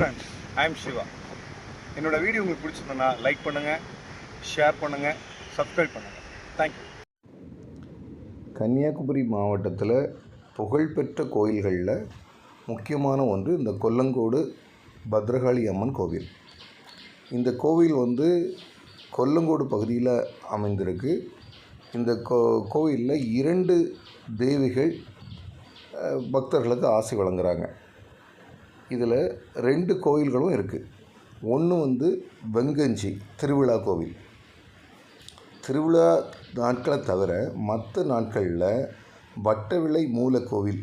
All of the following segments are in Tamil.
ஃப்ரெண்ட்ஸ் ஐ எம் சிவா என்னோடய வீடியோ உங்களுக்கு பிடிச்சிருந்தேன்னா லைக் பண்ணுங்கள் ஷேர் பண்ணுங்கள் சப்ஸ்கிரைப் பண்ணுங்கள் தேங்க்யூ கன்னியாகுமரி மாவட்டத்தில் புகழ்பெற்ற கோயில்களில் முக்கியமான ஒன்று இந்த கொல்லங்கோடு பத்ரகாளி அம்மன் கோவில். இந்த கோவில் வந்து கொல்லங்கோடு பகுதியில் அமைந்திருக்கு. இந்த கோ கோவிலில் இரண்டு தேவிகள் பக்தர்களுக்கு ஆசை வழங்குறாங்க. இதில் ரெண்டு கோயில்களும் இருக்குது ஒன்று வந்து வெங்கஞ்சி திருவிழா கோவில். திருவிழா நாட்களை தவிர மற்ற நாட்களில் வட்டவிளை மூலக்கோவில்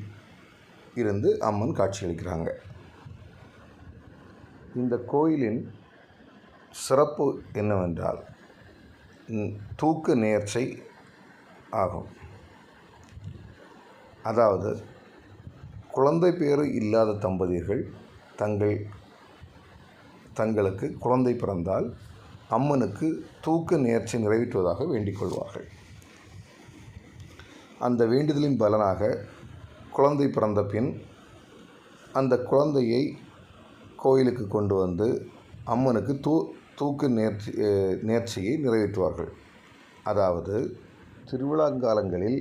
இருந்து அம்மன் காட்சியளிக்கிறாங்க. இந்த கோயிலின் சிறப்பு என்னவென்றால் தூக்க நேர்ச்சை ஆகும். அதாவது குழந்தை பேறு இல்லாத தம்பதியர்கள் தங்கள் தங்களுக்கு குழந்தை பிறந்தால் அம்மனுக்கு தூக்க நேர்ச்சி நிறைவேற்றுவதாக வேண்டிக் கொள்வார்கள். அந்த வேண்டுதலின் பலனாக குழந்தை பிறந்த பின் அந்த குழந்தையை கோயிலுக்கு கொண்டு வந்து அம்மனுக்கு தூ தூக்கு நேர்ச்சி நேர்ச்சியை நிறைவேற்றுவார்கள். அதாவது திருவிழாங்காலங்களில்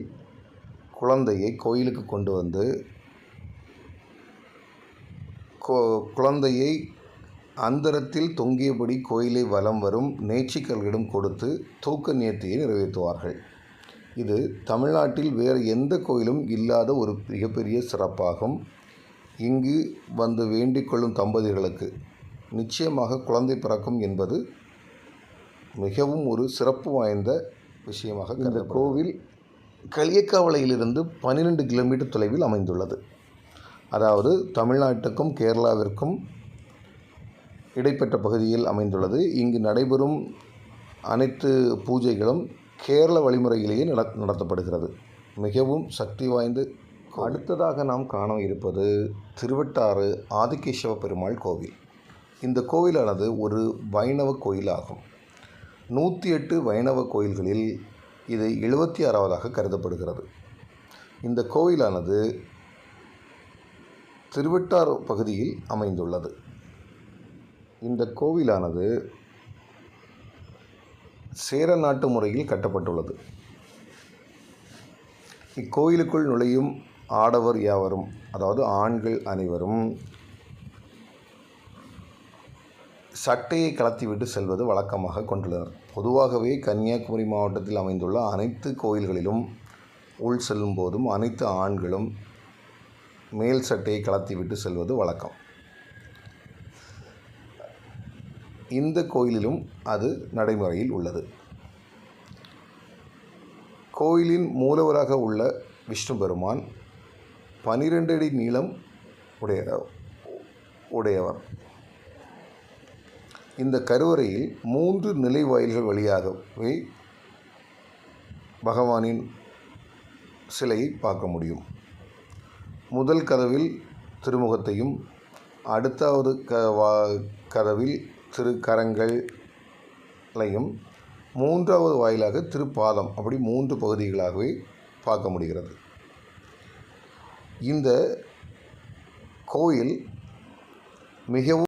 குழந்தையை கோயிலுக்கு கொண்டு வந்து குழந்தையை அந்தரத்தில் தொங்கியபடி கோயிலை வலம் வரும் நேர்ச்சிக்கல்களிடம் கொடுத்து தூக்க நேர்த்தியை நிறைவேற்றுவார்கள். இது தமிழ்நாட்டில் வேறு எந்த கோயிலும் இல்லாத ஒரு மிகப்பெரிய சிறப்பாகும். இங்கு வந்து வேண்டிக் கொள்ளும் தம்பதிகளுக்கு நிச்சயமாக குழந்தை பிறக்கும் என்பது மிகவும் ஒரு சிறப்பு வாய்ந்த விஷயமாக இந்த கோவில் களியக்காவளையிலிருந்து பன்னிரெண்டு கிலோமீட்டர் தொலைவில் அமைந்துள்ளது. அதாவது தமிழ்நாட்டுக்கும் கேரளாவிற்கும் இடைப்பட்ட பகுதியில் அமைந்துள்ளது. இங்கு நடைபெறும் அனைத்து பூஜைகளும் கேரள வழிமுறையிலேயே நட நடத்தப்படுகிறது. மிகவும் சக்தி வாய்ந்த அடுத்ததாக நாம் காண இருப்பது திருவட்டாறு ஆதிகேசவ பெருமாள் கோவில். இந்த கோவிலானது ஒரு வைணவ கோயிலாகும். நூற்றி எட்டு வைணவ கோயில்களில் இது எழுபத்தி ஆறாவதாக கருதப்படுகிறது. இந்த கோவிலானது திருவட்டாறு பகுதியில் அமைந்துள்ளது. இந்த கோவிலானது சேர நாட்டு முறையில் கட்டப்பட்டுள்ளது. இக்கோயிலுக்குள் நுழையும் ஆடவர் யாவரும் அதாவது ஆண்கள் அனைவரும் சட்டையை கலத்திவிட்டு செல்வது வழக்கமாக கொண்டுள்ளனர். பொதுவாகவே கன்னியாகுமரி மாவட்டத்தில் அமைந்துள்ள அனைத்து கோயில்களிலும் உள் செல்லும் போதும் அனைத்து ஆண்களும் மேல் சட்டையை கலத்திவிட்டு செல்வது வழக்கம். இந்த கோயிலிலும் அது நடைமுறையில் உள்ளது. கோயிலின் மூலவராக உள்ள விஷ்ணு பெருமான் பனிரெண்டு அடி நீளம் உடைய உடையவர். இந்த கருவறையில் மூன்று நிலை வாயில்கள் வழியாகவே பகவானின் சிலையை பார்க்க முடியும். முதல் கதவில் திருமுகத்தையும் அடுத்தாவது க வா கதவில் திருக்கரங்களையும் மூன்றாவது வாயிலாக திருப்பாதம் அப்படி மூன்று பகுதிகளாகவே பார்க்க முடிகிறது. இந்த கோயில் மிகவும்